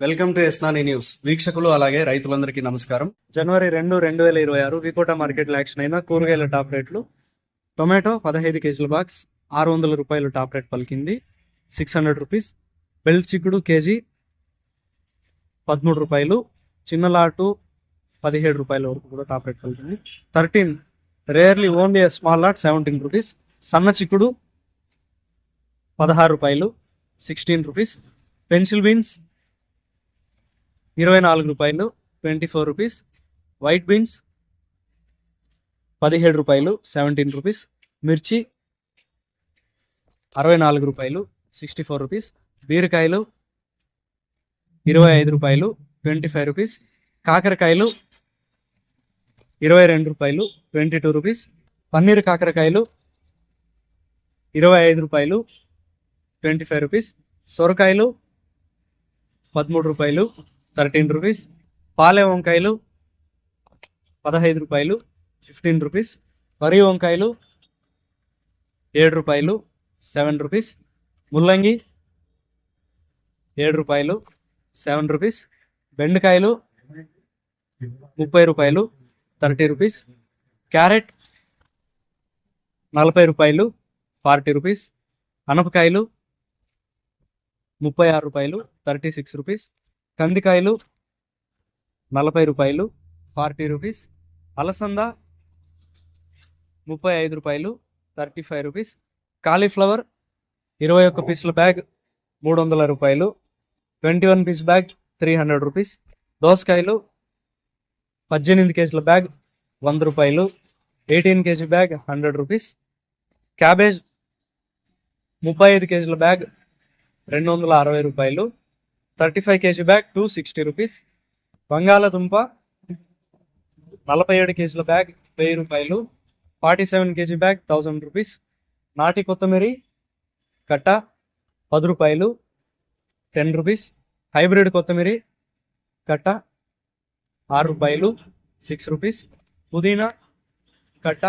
Welcome to ఎస్నాని news. వీక్షకులు అలాగే రైతులందరికీ నమస్కారం. జనవరి రెండు రెండు వేల ఇరవై ఆరు వికోటా మార్కెట్లో యాక్షన్ అయిన కూరగాయల టాప్ రేట్లు. టొమాటో పదహైదు కేజీల బాక్స్ ఆరు వందల రూపాయలు టాప్ రేట్ పలికింది. Six hundred rupees. బెల్ట్ చిక్కుడు కేజీ పదమూడు రూపాయలు. చిన్న లాటు పదిహేడు రూపాయల వరకు కూడా టాప్ రేట్ పలికింది. Thirteen rarely only small lot seventeen rupees. సన్న చిక్కుడు పదహారు రూపాయలు. Sixteen rupees. పెన్సిల్ బీన్స్ ఇరవై నాలుగు రూపాయలు twenty four rupees. White beans పదిహేడు రూపాయలు సెవెంటీన్ రూపీస్. మిర్చి అరవై నాలుగు రూపాయలు సిక్స్టీ ఫోర్ రూపీస్. బీరకాయలు ఇరవై ఐదు రూపాయలు ట్వంటీ ఫైవ్ రూపీస్. కాకరకాయలు ఇరవై రెండు రూపాయలు ట్వంటీ టూ రూపీస్. పన్నీర్ కాకరకాయలు ఇరవై ఐదు రూపాయలు ట్వంటీ ఫైవ్ రూపీస్. సొరకాయలు పదమూడు రూపాయలు థర్టీన్ రూపీస్. పాలే వంకాయలు పదహైదు రూపాయలు ఫిఫ్టీన్ రూపీస్. వరి వంకాయలు ఏడు రూపాయలు సెవెన్ రూపీస్. ముల్లంగి ఏడు రూపాయలు సెవెన్ రూపీస్. బెండకాయలు ముప్పై రూపాయలు థర్టీ రూపీస్. క్యారెట్ నలభై రూపాయలు ఫార్టీ రూపీస్. అనపకాయలు ముప్పై ఆరు రూపాయలు థర్టీ సిక్స్ రూపీస్. కందికాయలు నలభై రూపాయలు ఫార్టీ రూపీస్. అలసంద ముప్పై ఐదు రూపాయలు థర్టీ ఫైవ్ రూపీస్. కాలీఫ్లవర్ ఇరవై ఒక్క పీసుల బ్యాగ్ మూడు వందల రూపాయలు. Twenty one piece bag three hundred rupees. దోసకాయలు పద్దెనిమిది కేజీల బ్యాగ్ వంద రూపాయలు. Eighteen KG bag hundred rupees. Cabbage ముప్పై ఐదు కేజీల బ్యాగ్ రెండు వందల అరవై రూపాయలు. Thirty five KG bag two sixty rupees. బంగాళదుంప నలభై ఏడు కేజీల బ్యాగ్ వెయ్యి రూపాయలు. Forty seven KG bag thousand rupees. నాటి కొత్తమీరి కట్ట పది రూపాయలు. Ten rupees. హైబ్రిడ్ కొత్తమీరి కట్ట ఆరు రూపాయలు. Six rupees. పుదీనా కట్ట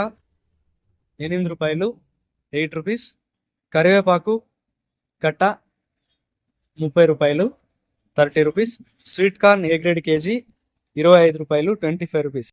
ఎనిమిది రూపాయలు. Eight rupees. కరివేపాకు కట్ట ముప్పై రూపాయలు. Thirty rupees. Sweet corn A grade KG? ఇరవై ఐదు రూపాయలు ట్వంటీ ఫైవ్ రూపీస్.